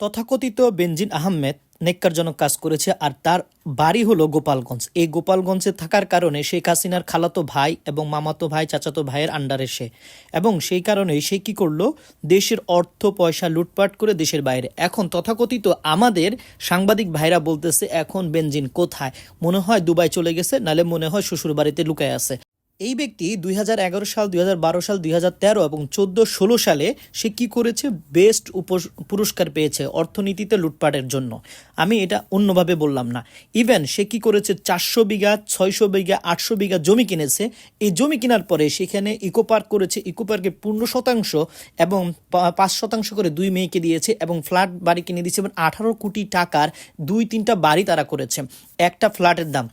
তথাকথিত বেনজিন আহমেদ নেককারজনক কাজ করেছে আর তার বাড়ি হলো গোপালগঞ্জ। এই গোপালগঞ্জে থাকার কারণে শেখ হাসিনার খালাতো ভাই এবং মামাতো ভাই, চাচাতো ভাইয়ের আন্ডারে সে। এবং সেই কারণে সে কি করল? দেশের অর্থ, পয়সা লুটপাট করে দেশের বাইরে। এখন তথাকথিত আমাদের সাংবাদিক ভাইরা বলতেছে, এখন বেনজিন কোথায়? মনে হয় দুবাই চলে গেছে, নালে মনে হয় শ্বশুর বাড়িতে লুকায় আছে। এই ব্যক্তি দুই হাজার এগারো সাল, দুই হাজার বারো সাল, দুই হাজার তেরো এবং চোদ্দ ষোলো সালে সে কি করেছে? বেস্ট পুরস্কার পেয়েছে অর্থনীতিতে লুটপাটের জন্য। আমি এটা অন্যভাবে বললাম না। ইভেন সে কি করেছে? চারশো বিঘা, ছয়শো বিঘা, আটশো বিঘা জমি কিনেছে। এই জমি কেনার পরে সেখানে ইকো পার্ক করেছে। ইকো পার্কে পনেরো শতাংশ এবং পাঁচ শতাংশ করে দুই মেয়েকে দিয়েছে এবং ফ্ল্যাট বাড়ি কিনে দিয়েছে এবং আঠারো কোটি টাকার দুই তিনটা বাড়ি তারা করেছে। একটা ফ্ল্যাটের দাম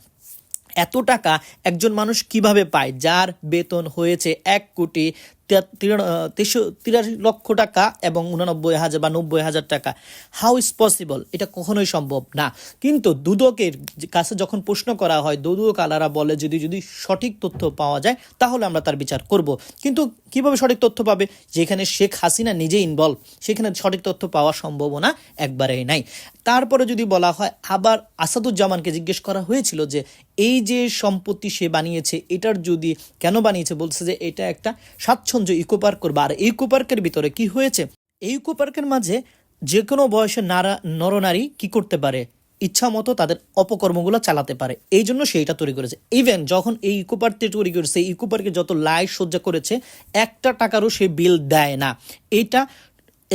এত টাকা একজন মানুষ কীভাবে পায়? যার বেতন হয়েছে এক কোটি তে- তিরা- তেষো- তিরাশি লক্ষ টাকা এবং উনানব্বই হাজার বা নব্বই হাজার টাকা। হাউ ইজ পসিবল এটা কখনোই সম্ভব না। কিন্তু দুদকের কাছে যখন প্রশ্ন করা হয়, দুদক আলারা বলে, যদি যদি সঠিক তথ্য পাওয়া যায়, তাহলে আমরা তার বিচার করব। কিন্তু কীভাবে সঠিক তথ্য পাবে? যেখানে শেখ হাসিনা নিজে ইনভলভ সেখানে সঠিক তথ্য পাওয়ার সম্ভাবনা একবারেই নাই। তারপরে যদি বলা হয়, আবার আসাদুজ্জামানকে জিজ্ঞেস করা হয়েছিল যে, এই যে সম্পত্তি সে বানিয়েছে, এটার যদি কেন বানিয়েছে? বলছে যে, এটা একটা স্বাচ্ছন্দ্য ইকো পার্ক করবে। আর ইকো পার্কের ভিতরে কি হয়েছে? এই ইকো পার্কের মাঝে যে কোনো বয়সের নারা, নরনারী কি করতে পারে? ইচ্ছা মতো তাদের অপকর্মগুলো চালাতে পারে। এই জন্য সেইটা তৈরি করেছে। ইভেন যখন এই ইকো পার্কটি তৈরি করেছে ইকো পার্কে যত লাইট সজ্জা করেছে, একটা টাকারও সে বিল দেয় না। এটা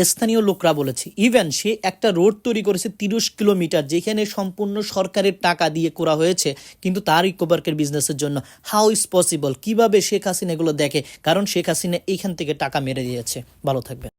স্থানীয় লোকরা বলেছে, ইভেন সে একটা রোড তৈরি করেছে তিরিশ কিলোমিটার, যেখানে সম্পূর্ণ সরকারের টাকা দিয়ে করা হয়েছে, কিন্তু তার ইকো পার্কের বিজনেসের জন্য। হাউ ইজ পসিবল কীভাবে শেখ হাসিনা এগুলো দেখে? কারণ শেখ হাসিনা এইখান থেকে টাকা মেরে দিয়েছে। ভালো থাকবে